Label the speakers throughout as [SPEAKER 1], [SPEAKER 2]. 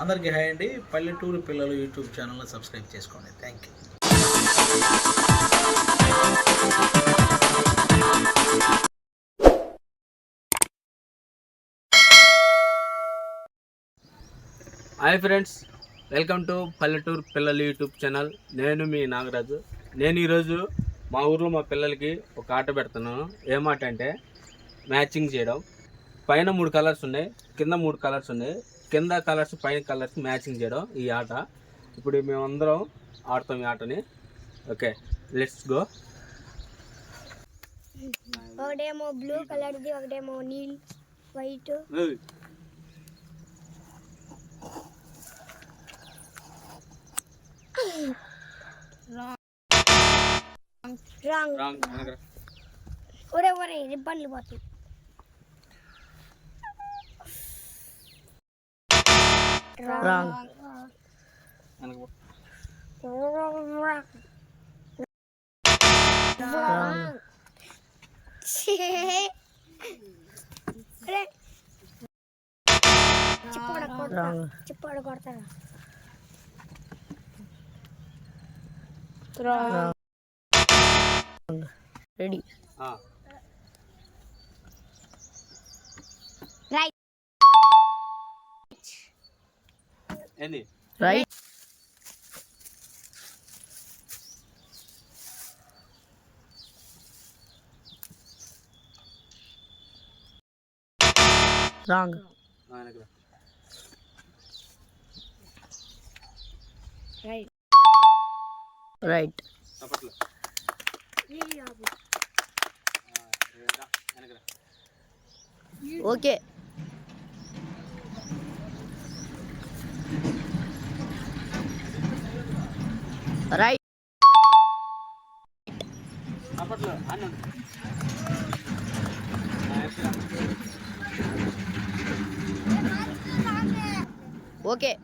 [SPEAKER 1] అందరికీ హాయ్ అండి. పల్లెటూరు పిల్లలు యూట్యూబ్ ఛానల్ని సబ్స్క్రైబ్ చేసుకోండి. Thank you
[SPEAKER 2] hi friends welcome to Palleturu Pillalu YouTube channel. నేను మీ నాగరాజు. నేను ఈరోజు మా ఊర్లో మా పిల్లలకి ఒక ఆట పెడుతున్నాను. ఏమాట అంటే మ్యాచింగ్ చేయడం. పైన మూడు కలర్స్ ఉన్నాయి కింద మూడు కలర్స్ ఉన్నాయి. కింద కలర్స్ పైన కలర్స్ మ్యాచింగ్ చేయడం ఈ ఆట. ఇప్పుడు మేమందరం ఆడతాం ఈ ఆటని. ఓకే లెట్స్ గో
[SPEAKER 3] ఒకటేమో బ్లూ కలర్ది ఒకటేమో నీల్ వైట్ రాంగ్
[SPEAKER 2] రాంగ్
[SPEAKER 3] ఒరే ఒరే రిబ్బన్లు పోతాయి. రాంగ్ చిప్పాడు కొడతాడు
[SPEAKER 4] రెడీ
[SPEAKER 2] ఏంది
[SPEAKER 4] రైట్ రాంగ్
[SPEAKER 2] వెనక్కి రా.
[SPEAKER 3] రైట్
[SPEAKER 4] రైట్
[SPEAKER 2] చప్పట్లు ఆ, రా, వెనక్కి రా.
[SPEAKER 4] ఓకే right
[SPEAKER 3] okay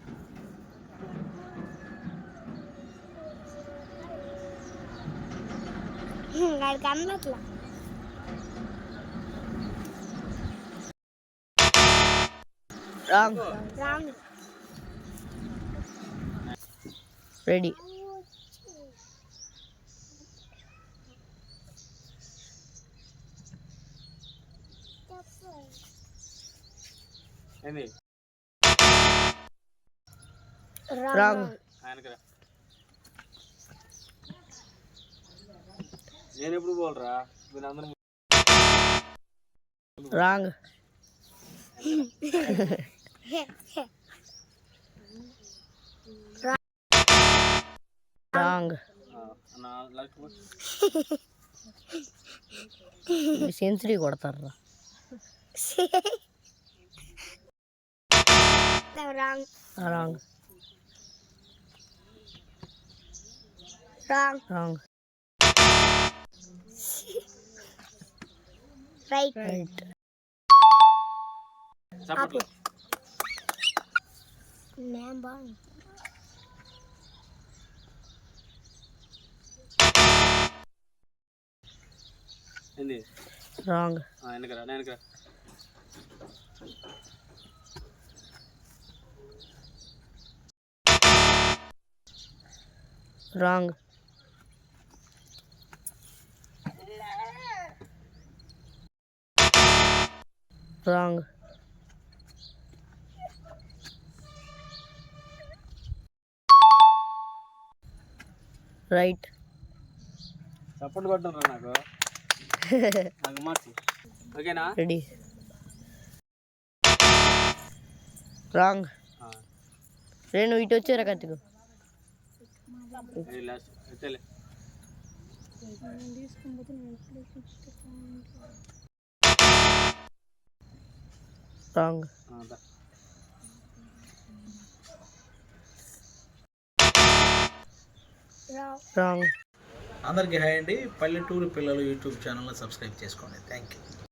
[SPEAKER 3] કામ
[SPEAKER 4] Wrong.
[SPEAKER 3] Wrong.
[SPEAKER 4] Ready.
[SPEAKER 2] ఏంది?
[SPEAKER 4] రాంగ్.
[SPEAKER 2] ఆయనకి రా. నేను ఎప్పుడు పోలరా వీళ్ళందరూ
[SPEAKER 4] రాంగ్. రాంగ్. సెంచరీ కొడతారా
[SPEAKER 3] Tao
[SPEAKER 4] rong.
[SPEAKER 3] Tao
[SPEAKER 4] rong.
[SPEAKER 3] Rong.
[SPEAKER 4] Rong.
[SPEAKER 2] right.
[SPEAKER 3] Right. Apple.
[SPEAKER 2] Man
[SPEAKER 4] bun.
[SPEAKER 2] Wrong. Ah, enakra, enakra.
[SPEAKER 4] Wrong wrong right
[SPEAKER 2] చప్పట్లు కొట్టడం రా నాకు నాకు మార్చి ఓకేనా
[SPEAKER 4] రెడీ రాంగ్.
[SPEAKER 2] ఆ,
[SPEAKER 4] రెండు ఇటు వచ్చారా
[SPEAKER 2] దా.
[SPEAKER 3] రాంగ్.
[SPEAKER 4] రాంగ్.
[SPEAKER 1] అందరికీ హాయ్ అండి. పల్లెటూరు పిల్లలు యూట్యూబ్ ఛానల్ని సబ్స్క్రైబ్ చేసుకోండి. Thank you